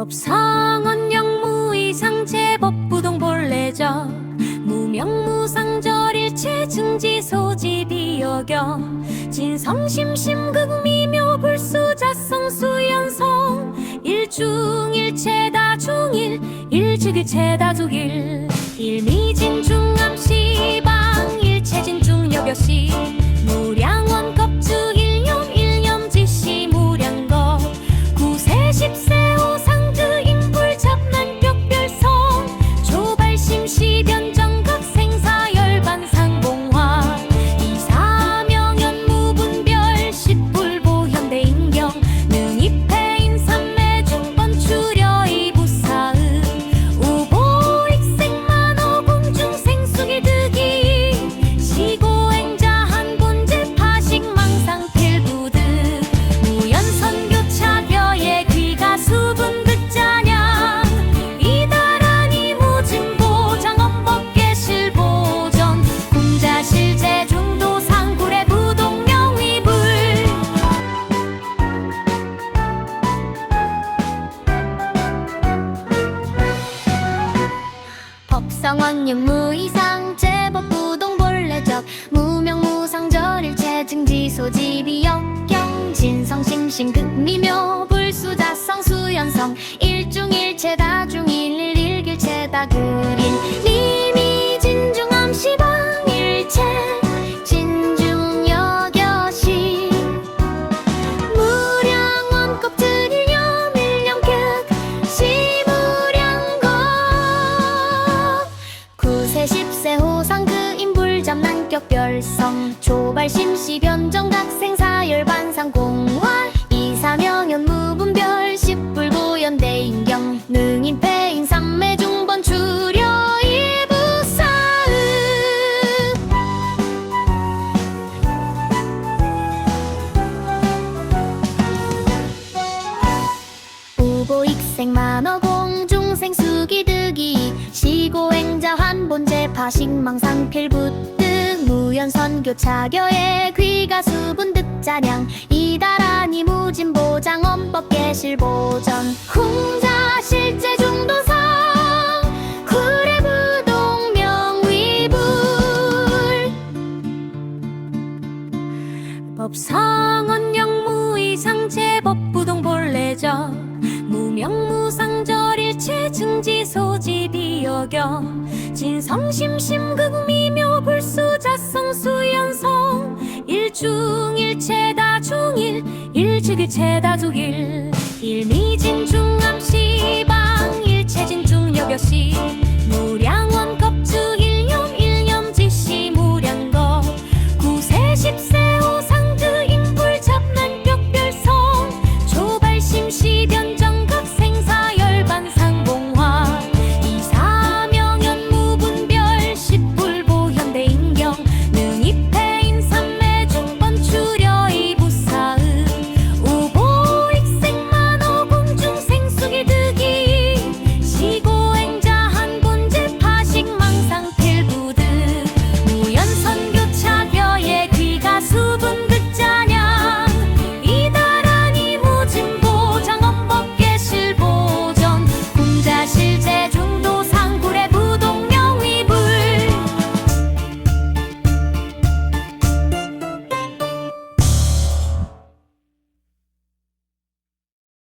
법상언 영무 이상 제법 부동 본래적 무명무상절 일체 증지 소지 비 여겨. 진성심심 극 미묘 불수자성 수연성. 일중일체 다중일 일주기 체다족일 일미진 중암시방 일체진 중여겨시 법성원 육무이상 제법 부동본래적 무명무상절일 체 증지소지비 역경 진성심신 극미묘 세 십세 호상 그 인불 잠난격 별성. 조발심시 변정각 생사열 반상 공활. 이사명연 무분별 십불고연 대인경. 능인패인 삼매 중번 추려 일부사의 우보익생 만어 공 파식망상 필부득 무연선 교 차교의 귀가 수분 득자량 이다라니 무진보장 엄법계 실보전. 홍자 실제 소지비 여겨 진성심심 극 미묘 불수자성 수연성. 일중일체 다 중일 일주기체 다족일